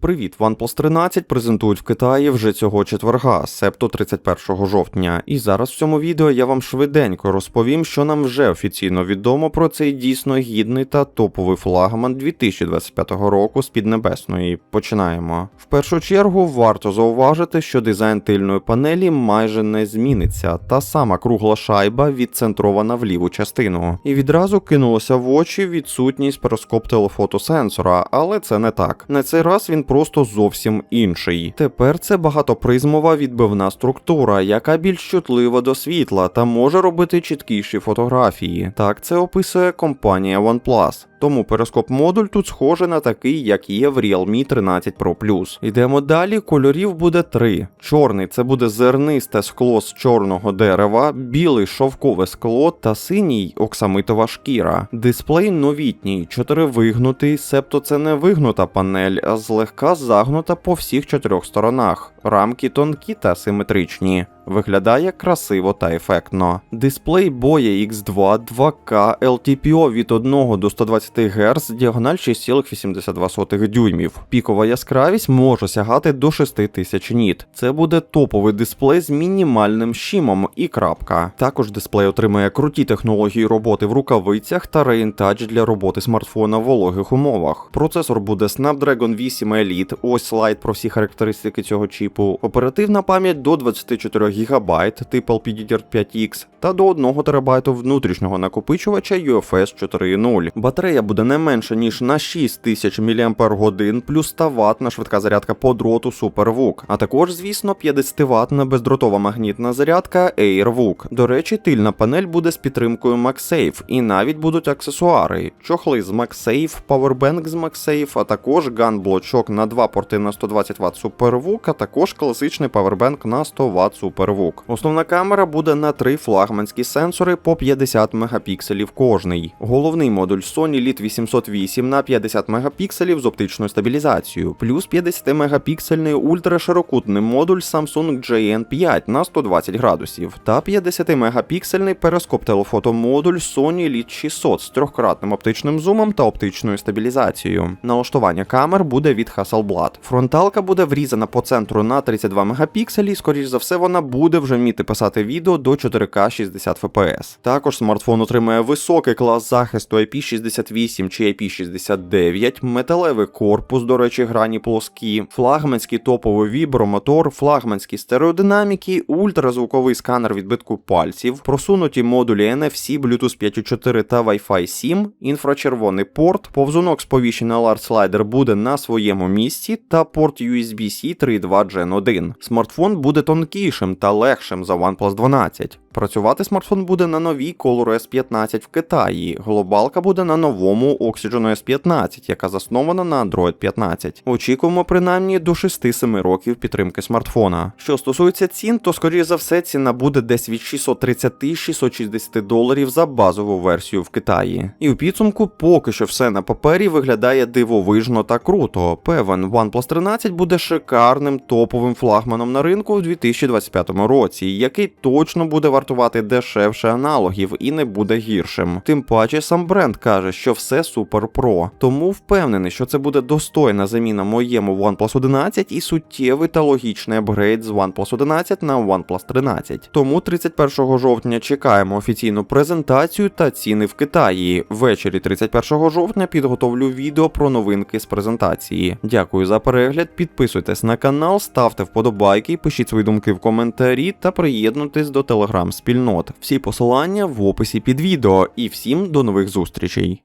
Привіт, OnePlus 13 презентують в Китаї вже цього четверга, себто 31 жовтня. І зараз в цьому відео я вам швиденько розповім, що нам вже офіційно відомо про цей дійсно гідний та топовий флагман 2025 року з Піднебесної. Починаємо. В першу чергу варто зауважити, що дизайн тильної панелі майже не зміниться. Та сама кругла шайба відцентрована в ліву частину. І відразу кинулося в очі відсутність перископ телефотосенсора, але це не так. На цей раз він просто зовсім інший. Тепер це багатопризмова відбивна структура, яка більш чутлива до світла та може робити чіткіші фотографії. Так це описує компанія OnePlus. Тому перископ модуль тут схожий на такий, як є в Realme 13 Pro Plus. Йдемо далі. Кольорів буде три: чорний це буде зернисте скло з чорного дерева, білий шовкове скло та синій оксамитова шкіра. Дисплей новітній, чотиривигнутий, себто це не вигнута панель, а злегка загнута по всіх чотирьох сторонах. Рамки тонкі та симетричні. Виглядає красиво та ефектно. Дисплей Boya X2 2K LTPO від 1 до 120 Гц, діагональ 6,82 дюймів. Пікова яскравість може сягати до 6000 ніт. Це буде топовий дисплей з мінімальним щимом і крапка. Також дисплей отримає круті технології роботи в рукавицях та Touch для роботи смартфона в вологих умовах. Процесор буде Snapdragon 8 Elite, ось слайд про всі характеристики цього чіпу. Оперативна пам'ять до 24 ГБ типу LPDDR5X та до 1 ТБ внутрішнього накопичувача UFS 4.0. Батарея буде не менше ніж на 6000 мАч плюс 100 Вт швидка зарядка по дроту SuperVOOC, а також, звісно, 50 Вт бездротова магнітна зарядка AirVOOC. До речі, тильна панель буде з підтримкою MagSafe, і навіть будуть аксесуари: чохли з MagSafe, Powerbank з MagSafe, а також ган-блочок на два порти на 120 Вт SuperVOOC, а також класичний Powerbank на 100 Вт SuperVOOC. Основна камера буде на три флагманські сенсори по 50 мегапікселів кожний. Головний модуль Sony Lit 808 на 50 мегапікселів з оптичною стабілізацією, плюс 50 мегапіксельний ультраширокутний модуль Samsung JN5 на 120 градусів та 50 мегапіксельний перископ телефотомодуль Sony Lit 600 з трьохкратним оптичним зумом та оптичною стабілізацією. Налаштування камер буде від Hasselblad. Фронталка буде врізана по центру на 32 мегапікселі, скоріш за все, вона буде вже вміти писати відео до 4К 60 FPS. Також смартфон отримає високий клас захисту IP68 чи IP69, металевий корпус, до речі, грані плоскі, флагманський топовий вібромотор, флагманські стереодинаміки, ультразвуковий сканер відбитку пальців, просунуті модулі NFC, Bluetooth 5.4 та Wi-Fi 7, інфрачервоний порт, повзунок сповіщення Alert Slider буде на своєму місці, та порт USB-C 3.2 Gen 1. Смартфон буде тонкішим та легшим за OnePlus 12. Працювати смартфон буде на новій Color S15 в Китаї. Глобалка буде на новому Oxygen S15, яка заснована на Android 15. Очікуємо принаймні до 6-7 років підтримки смартфона. Що стосується цін, то скоріш за все ціна буде десь від 630-660 доларів за базову версію в Китаї. І у підсумку поки що все на папері виглядає дивовижно та круто. Певен, OnePlus 13 буде шикарним топовим флагманом на ринку в 2025 році, який точно буде вартувати дешевше аналогів і не буде гіршим. Тим паче сам бренд каже, що все супер про. Тому впевнений, що це буде достойна заміна моєму OnePlus 11 і суттєвий та логічний апгрейд з OnePlus 11 на OnePlus 13. Тому 31 жовтня чекаємо офіційну презентацію та ціни в Китаї. Ввечері 31 жовтня підготовлю відео про новинки з презентації. Дякую за перегляд, підписуйтесь на канал, ставте вподобайки, пишіть свої думки в коментарі та приєднуйтесь до телеграм спільнот. Всі посилання в описі під відео. І всім до нових зустрічей.